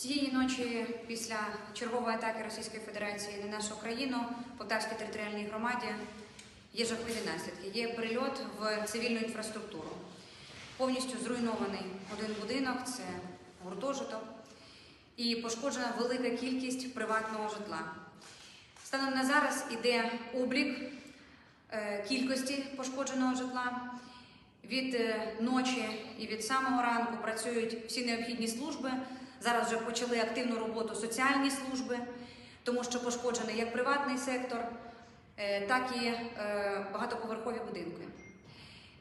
Цієї ночі, після чергової атаки Російської Федерації на нашу країну, Полтавській територіальній громаді є жахливі наслідки. Є прильот в цивільну інфраструктуру. Повністю зруйнований один будинок, це гуртожиток, і пошкоджена велика кількість приватного житла. Станом на зараз іде облік е, кількості пошкодженого житла. Від е, ночі і від самого ранку працюють всі необхідні служби. Зараз вже почали активну роботу соціальні служби, тому що пошкоджений як приватний сектор, е, так і е, багатоповерхові будинки.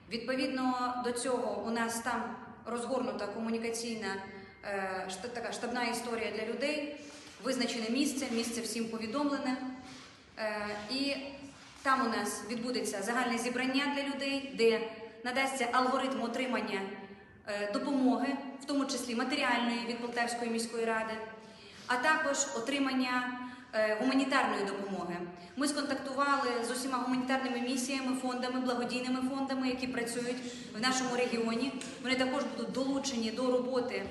Відповідно до цього, у нас там розгорнута комунікаційна е, така штабна історія для людей, визначене місце, місце всім повідомлене. І там у нас відбудеться загальне зібрання для людей, де надасться алгоритм отримання допомоги, в тому числі матеріальної від Полтавської міської ради, а також отримання е, гуманітарної допомоги. Ми сконтактували з усіма гуманітарними місіями, фондами, благодійними фондами, які працюють в нашому регіоні. Вони також будуть долучені до роботи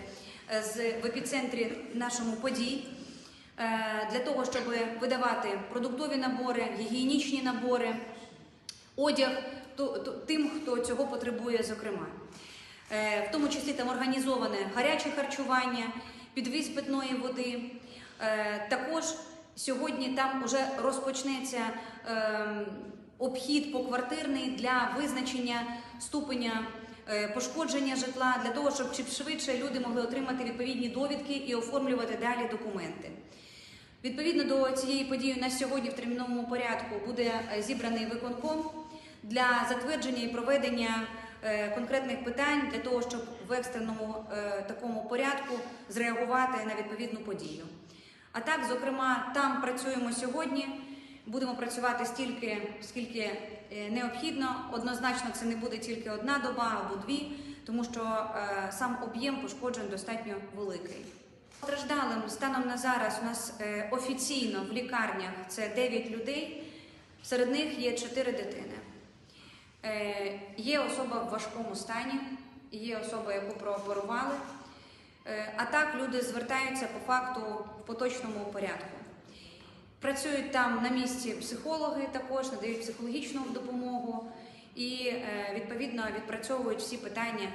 е, в епіцентрі нашому подій е, для того, щоб видавати продуктові набори, гігієнічні набори, одяг тим, хто цього потребує, зокрема. Е, В тому числі там організоване гаряче харчування, підвіз питної води. Е, Також сьогодні там вже розпочнеться ем, обхід поквартирний для визначення ступеня е, пошкодження житла, для того, щоб чим швидше люди могли отримати відповідні довідки і оформлювати далі документи. Відповідно до цієї події, у нас сьогодні в терміновому порядку буде зібраний виконком для затвердження і проведення конкретних питань для того, щоб в екстреному е, такому порядку зреагувати на відповідну подію. А так, зокрема, там працюємо сьогодні. Будемо працювати стільки, скільки е, необхідно. Однозначно, це не буде тільки одна доба або дві, тому що е, сам об'єм пошкоджень достатньо великий. Постраждалим станом на зараз у нас е, офіційно в лікарнях це 9 людей, серед них є 4 дитини. Е, Є особа в важкому стані, є особа, яку прооперували. Е, А так люди звертаються по факту в поточному порядку. Працюють там на місці психологи, також надають психологічну допомогу і е, відповідно відпрацьовують всі питання,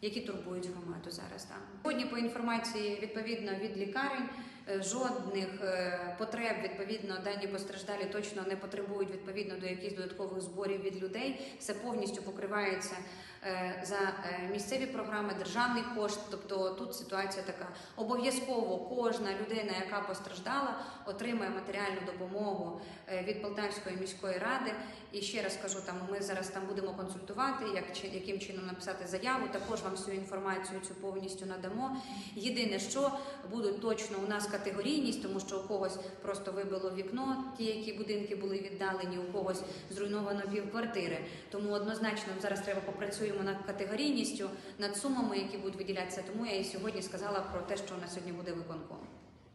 які турбують громаду зараз. Там сьогодні по інформації відповідно від лікарень жодних е, потреб відповідно дані постраждалі точно не потребують відповідно до якихось додаткових зборів від людей. Все повністю покривається е, за е, місцеві програми, державний кошт. Тобто тут ситуація така: обов'язково кожна людина, яка постраждала, отримає матеріальну допомогу е, від Полтавської міської ради. І ще раз кажу, там ми зараз там будемо консультувати, як яким чином написати заяву. Також вам всю інформацію цю повністю надамо. Єдине, що будуть точно у нас категорійність, тому що у когось просто вибило вікно, ті, які будинки були віддалені, у когось зруйновано півквартири. Тому однозначно зараз треба попрацюємо над категорійністю, над сумами, які будуть виділятися. Тому я і сьогодні сказала про те, що на сьогодні буде виконком.